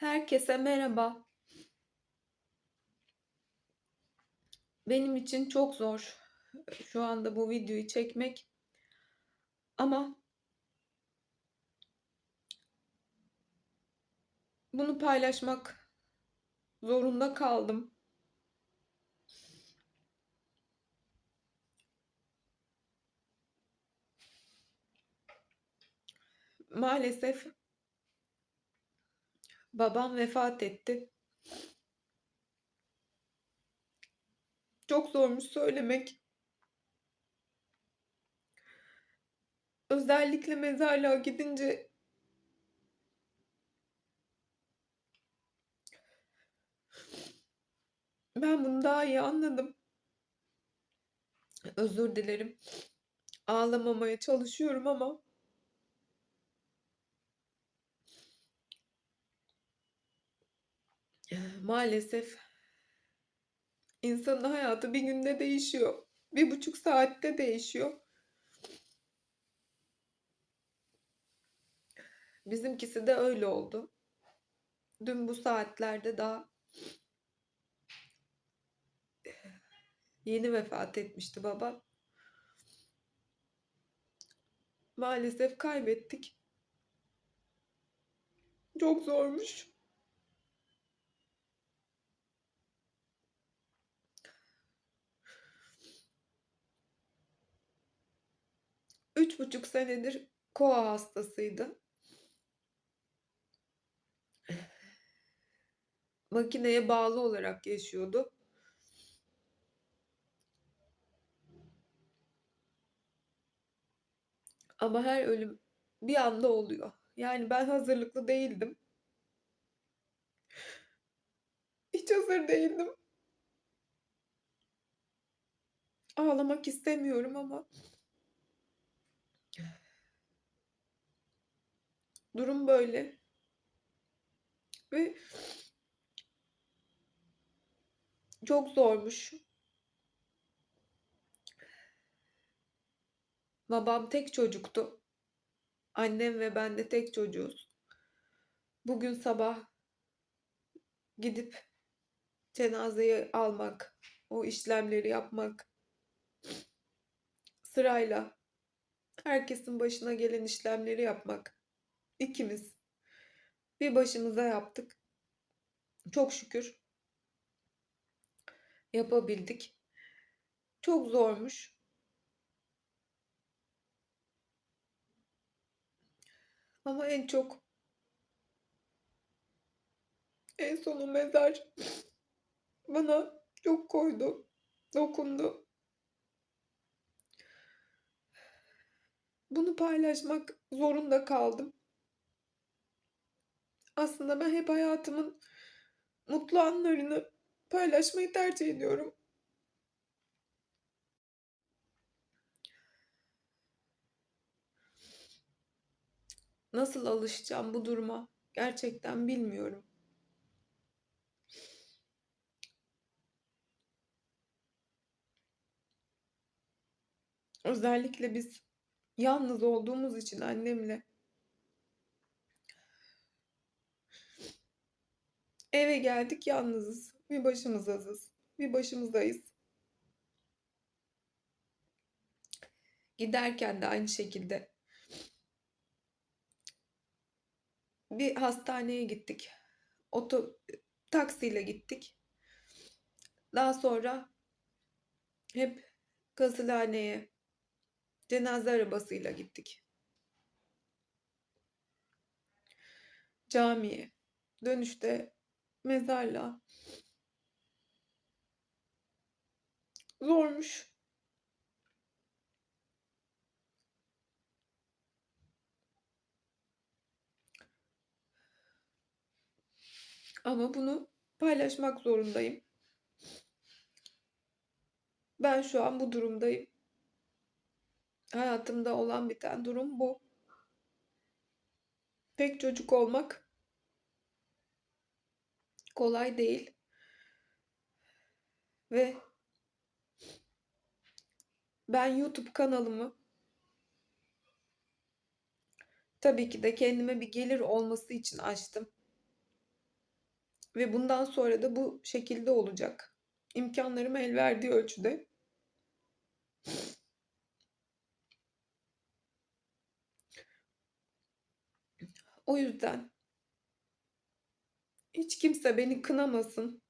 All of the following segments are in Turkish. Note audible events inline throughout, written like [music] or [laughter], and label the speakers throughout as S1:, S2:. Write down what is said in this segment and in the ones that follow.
S1: Herkese merhaba. Benim için çok zor şu anda bu videoyu çekmek. Ama bunu paylaşmak zorunda kaldım. Maalesef babam vefat etti. Çok zormuş söylemek. Özellikle mezarlığa gidince ben bunu daha iyi anladım. Özür dilerim. Ağlamamaya çalışıyorum ama maalesef insanın hayatı bir günde değişiyor. Bir buçuk saatte değişiyor. Bizimkisi de öyle oldu. Dün bu saatlerde daha yeni vefat etmişti baba. Maalesef kaybettik. Çok zormuş. Üç buçuk senedir koa hastasıydı. Makineye bağlı olarak yaşıyordu. Ama her ölüm bir anda oluyor. Yani ben hazırlıklı değildim. Hiç hazır değildim. Ağlamak istemiyorum ama durum böyle. Ve çok zormuş. Babam tek çocuktu. Annem ve ben de tek çocuğuz. Bugün sabah gidip cenazeyi almak, o işlemleri yapmak sırayla herkesin başına gelen işlemleri yapmak. İkimiz bir başımıza yaptık. Çok şükür yapabildik. Çok zormuş. Ama en çok en sonu mezar [laughs] bana çok koydu, dokundu. Bunu paylaşmak zorunda kaldım. Aslında ben hep hayatımın mutlu anlarını paylaşmayı tercih ediyorum. Nasıl alışacağım bu duruma gerçekten bilmiyorum. Özellikle biz yalnız olduğumuz için annemle eve geldik yalnızız. Bir başımızazız. Bir başımızdayız. Giderken de aynı şekilde bir hastaneye gittik. Oto taksiyle gittik. Daha sonra hep Kasılhane'ye cenaze arabasıyla gittik. Camiye. Dönüşte mezarlığa. Zormuş. Ama bunu paylaşmak zorundayım. Ben şu an bu durumdayım. Hayatımda olan biten durum bu. Tek çocuk olmak kolay değil. Ve ben YouTube kanalımı tabii ki de kendime bir gelir olması için açtım. Ve bundan sonra da bu şekilde olacak. İmkânlarım el verdiği ölçüde. O yüzden hiç kimse beni kınamasın,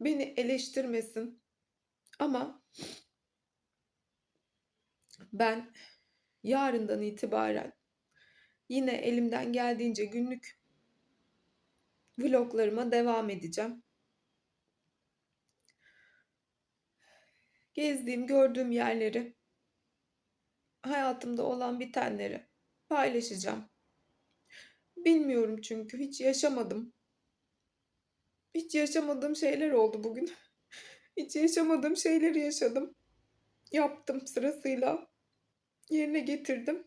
S1: beni eleştirmesin ama ben yarından itibaren yine elimden geldiğince günlük vloglarıma devam edeceğim. Gezdiğim, gördüğüm yerleri, hayatımda olan bitenleri paylaşacağım. Bilmiyorum çünkü hiç yaşamadım. Hiç yaşamadığım şeyler oldu bugün. [laughs] Hiç yaşamadığım şeyleri yaşadım. Yaptım sırasıyla. Yerine getirdim.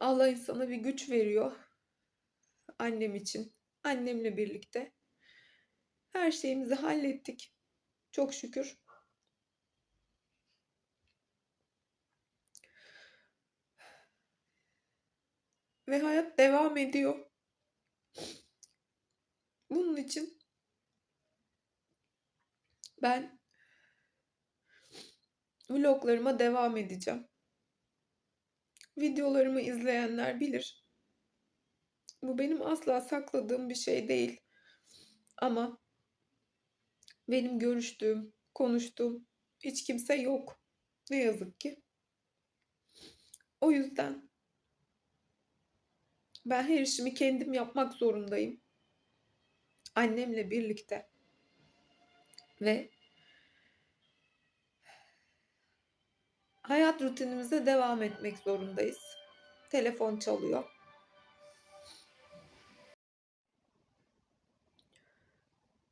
S1: Allah insana bir güç veriyor. Annem için. Annemle birlikte. Her şeyimizi hallettik. Çok şükür. Ve hayat devam ediyor. Bunun için ben vloglarıma devam edeceğim. Videolarımı izleyenler bilir. Bu benim asla sakladığım bir şey değil. Ama benim görüştüğüm, konuştuğum hiç kimse yok. Ne yazık ki. O yüzden ben her işimi kendim yapmak zorundayım. Annemle birlikte. Ve hayat rutinimize devam etmek zorundayız. Telefon çalıyor.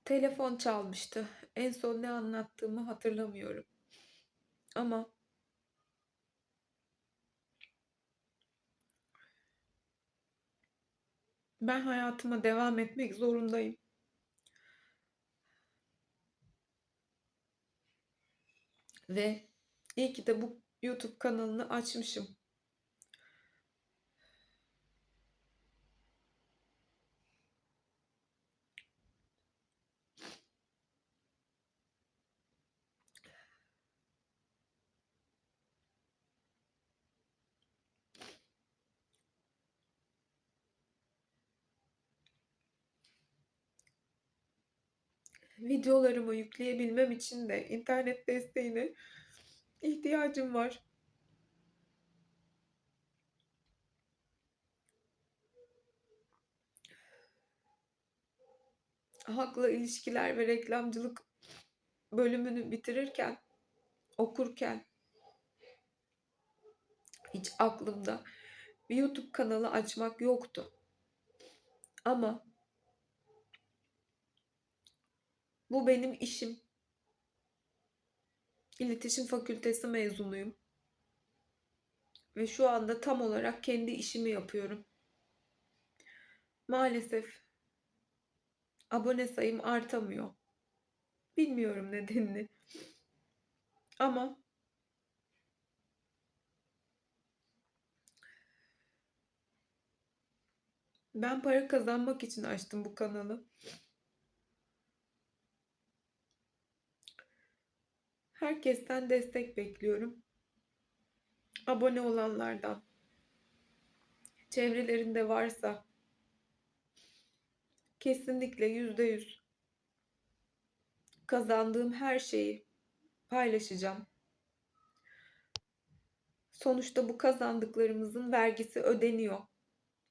S1: Telefon çalmıştı. En son ne anlattığımı hatırlamıyorum. Ama ben hayatıma devam etmek zorundayım. Ve iyi ki de bu YouTube kanalını açmışım. Videolarımı yükleyebilmem için de internet desteğine ihtiyacım var. Halkla ilişkiler ve reklamcılık bölümünü bitirirken, okurken hiç aklımda bir YouTube kanalı açmak yoktu. Ama bu benim işim. İletişim Fakültesi mezunuyum. Ve şu anda tam olarak kendi işimi yapıyorum. Maalesef abone sayım artamıyor. Bilmiyorum nedenini. Ama ben para kazanmak için açtım bu kanalı. Herkesten destek bekliyorum. Abone olanlardan. Çevrelerinde varsa kesinlikle yüzde yüz kazandığım her şeyi paylaşacağım. Sonuçta bu kazandıklarımızın vergisi ödeniyor.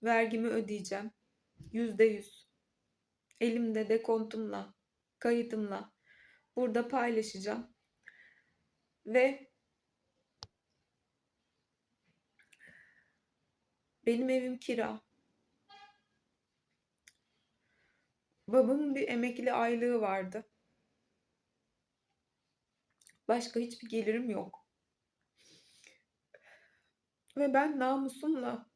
S1: Vergimi ödeyeceğim. Yüzde yüz. Elimde dekontumla, kayıtımla burada paylaşacağım. Ve benim evim kira. Babamın bir emekli aylığı vardı. Başka hiçbir gelirim yok. Ve ben namusumla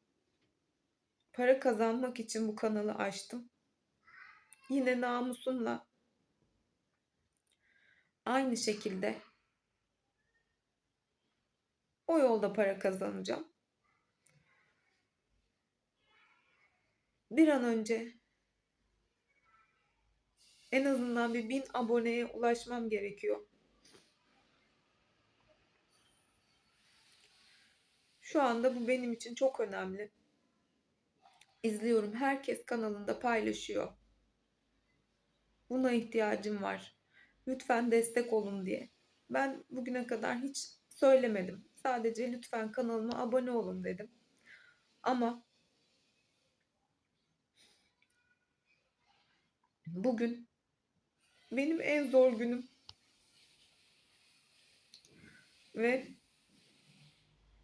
S1: para kazanmak için bu kanalı açtım. Yine namusumla aynı şekilde o yolda para kazanacağım. Bir an önce En azından bir 1000 aboneye ulaşmam gerekiyor. Şu anda bu benim için çok önemli. İzliyorum. Herkes kanalında paylaşıyor. Buna ihtiyacım var. Lütfen destek olun diye. Ben bugüne kadar hiç söylemedim. Sadece lütfen kanalıma abone olun dedim. Ama bugün benim en zor günüm. Ve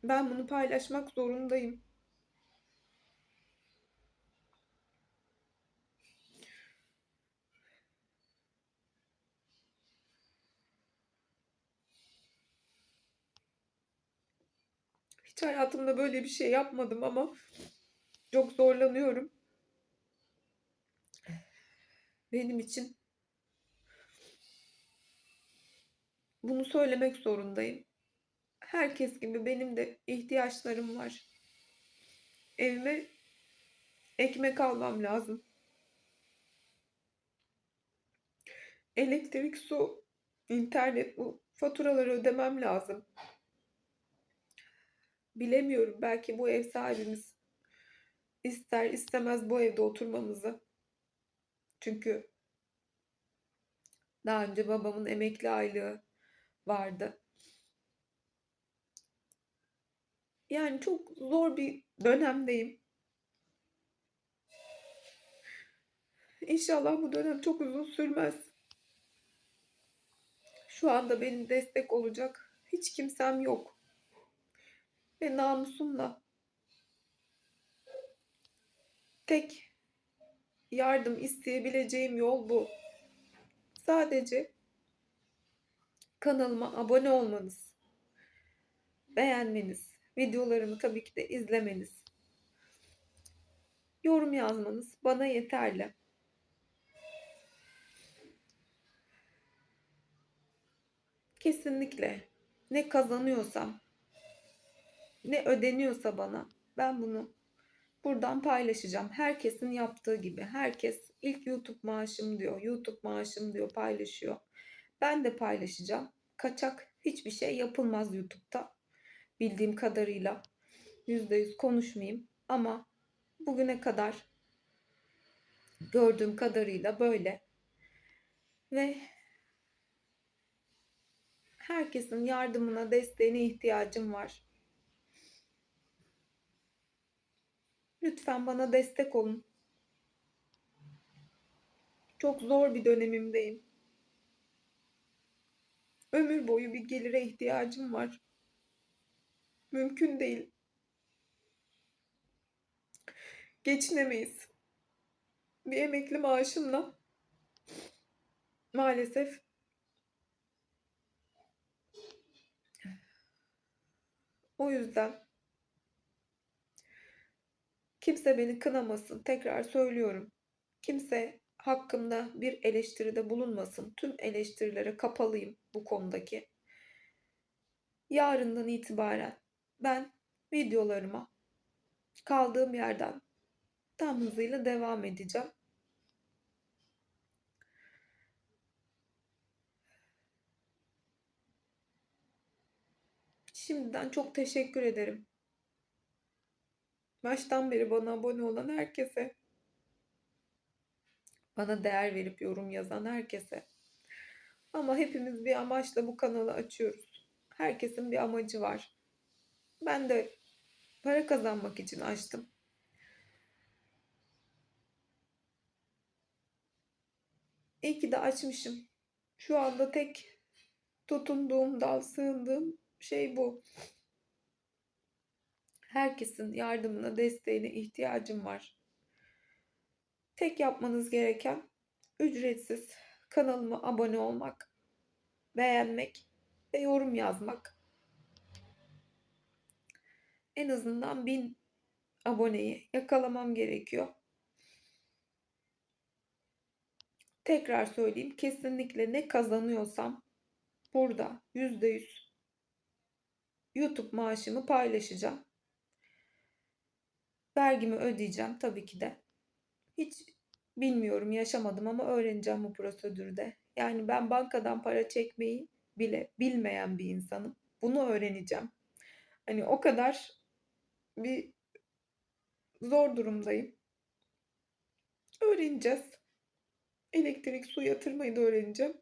S1: ben bunu paylaşmak zorundayım. Hayatımda böyle bir şey yapmadım ama çok zorlanıyorum. Benim için bunu söylemek zorundayım. Herkes gibi benim de ihtiyaçlarım var. Evime ekmek almam lazım. Elektrik, su, internet bu faturaları ödemem lazım. Bilemiyorum belki bu ev sahibimiz ister istemez bu evde oturmamızı. Çünkü daha önce babamın emekli aylığı vardı. Yani çok zor bir dönemdeyim. İnşallah bu dönem çok uzun sürmez. Şu anda benim destek olacak hiç kimsem yok. Ve namusumla tek yardım isteyebileceğim yol bu. Sadece kanalıma abone olmanız, beğenmeniz, videolarımı tabii ki de izlemeniz, yorum yazmanız bana yeterli. Kesinlikle ne kazanıyorsam, ne ödeniyorsa bana ben bunu buradan paylaşacağım. Herkesin yaptığı gibi. Herkes ilk YouTube maaşım diyor, YouTube maaşım diyor, paylaşıyor. Ben de paylaşacağım. Kaçak hiçbir şey yapılmaz YouTube'da. Bildiğim kadarıyla %100 konuşmayayım ama bugüne kadar gördüğüm kadarıyla böyle. Ve herkesin yardımına, desteğine ihtiyacım var. Lütfen bana destek olun. Çok zor bir dönemimdeyim. Ömür boyu bir gelire ihtiyacım var. Mümkün değil. Geçinemeyiz. Bir emekli maaşımla maalesef o yüzden kimse beni kınamasın. Tekrar söylüyorum. Kimse hakkımda bir eleştiride bulunmasın. Tüm eleştirilere kapalıyım bu konudaki. Yarından itibaren ben videolarıma kaldığım yerden tam hızıyla devam edeceğim. Şimdiden çok teşekkür ederim. Baştan beri bana abone olan herkese, bana değer verip yorum yazan herkese. Ama hepimiz bir amaçla bu kanalı açıyoruz. Herkesin bir amacı var. Ben de para kazanmak için açtım. İyi ki de açmışım. Şu anda tek tutunduğum dal, sığındığım şey bu. Herkesin yardımına, desteğine ihtiyacım var. Tek yapmanız gereken ücretsiz kanalıma abone olmak, beğenmek ve yorum yazmak. En azından bin aboneyi yakalamam gerekiyor. Tekrar söyleyeyim kesinlikle ne kazanıyorsam burada yüzde yüz YouTube maaşımı paylaşacağım. Vergimi ödeyeceğim tabii ki de. Hiç Bilmiyorum, yaşamadım ama öğreneceğim bu prosedürde. Yani ben bankadan para çekmeyi bile bilmeyen bir insanım. Bunu öğreneceğim. Hani o kadar bir zor durumdayım. Öğreneceğiz. Elektrik, su yatırmayı da öğreneceğim.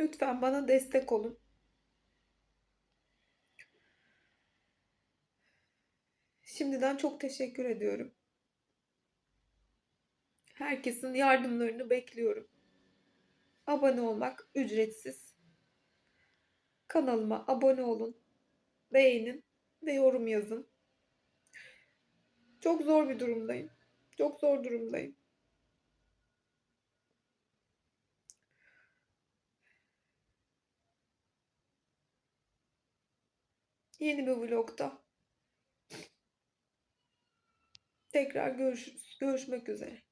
S1: Lütfen bana destek olun. Şimdiden çok teşekkür ediyorum. Herkesin yardımlarını bekliyorum. Abone olmak ücretsiz. Kanalıma abone olun, beğenin ve yorum yazın. Çok zor bir durumdayım. Çok zor durumdayım. Yeni bir vlogda tekrar görüşürüz. Görüşmek üzere.